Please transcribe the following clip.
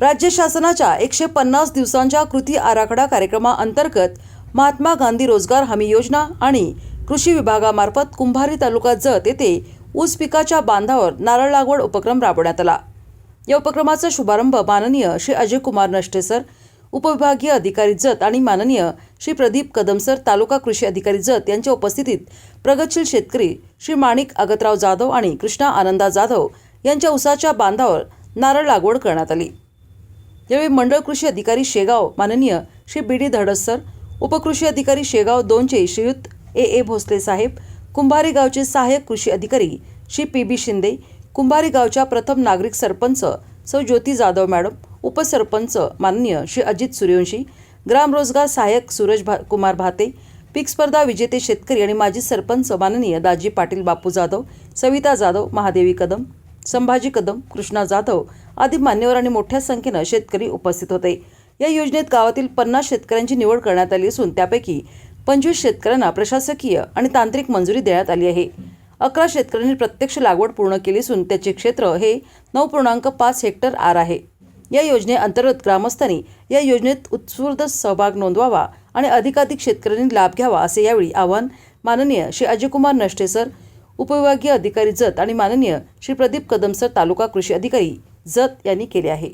राज्य शासनाच्या एकशे पन्नास दिवसांच्या कृती आराखडा कार्यक्रमाअंतर्गत महात्मा गांधी रोजगार हमी योजना आणि कृषी विभागामार्फत कुंभारी तालुका जत येथे ऊस पिकाच्या बांधावर नारळ लागवड उपक्रम राबवण्यात आला. या उपक्रमाचा शुभारंभ माननीय श्री अजय कुमार नष्टे सर उपविभागीय अधिकारी जत आणि माननीय श्री प्रदीप कदम सर तालुका कृषी अधिकारी जत यांच्या उपस्थितीत प्रगतशील शेतकरी श्री माणिक अगतराव जाधव आणि कृष्णा आनंदा जाधव यांच्या उसाच्या बांधावर नारळ लागवड करण्यात आली. यावेळी मंडळ कृषी अधिकारी शेगाव माननीय Shri B D Dhadas sir उपकृषी अधिकारी शेगाव दोनचे श्रीयुत ए ए भोसले साहेब कुंभारी गावचे सहाय्यक कृषी अधिकारी श्री पी बी शिंदे कुंभारी गावच्या प्रथम नागरिक सरपंच सौ ज्योती जाधव मॅडम उपसरपंच माननीय श्री अजित सूर्यवंशी ग्रामरोजगार सहाय्यक सूरज भा कुमार भाते पीक स्पर्धा विजेते शेतकरी आणि माजी सरपंच माननीय दाजी पाटील बापू जाधव सविता जाधव महादेवी कदम संभाजी कदम कृष्णा जाधव आदी मान्यवर आणि मोठ्या संख्येनं शेतकरी उपस्थित होते. या योजनेत गावातील पन्नास शेतकऱ्यांची निवड करण्यात आली असून त्यापैकी पंचवीस शेतकऱ्यांना प्रशासकीय आणि तांत्रिक मंजुरी देण्यात आली आहे. अकरा शेतकऱ्यांनी प्रत्यक्ष लागवड पूर्ण केली असून त्याचे क्षेत्र हे नऊ पूर्णांक पाच हेक्टर आर आहे. या योजनेअंतर्गत ग्रामस्थांनी या योजनेत उत्स्फूर्त सहभाग नोंदवावा आणि अधिकाधिक शेतकऱ्यांनी लाभ घ्यावा असे यावेळी आवाहन माननीय श्री अजयकुमार नष्टे सर उपविभागीय अधिकारी जत आणि माननीय श्री प्रदीप कदम सर तालुका कृषी अधिकारी जत यांनी केले आहे.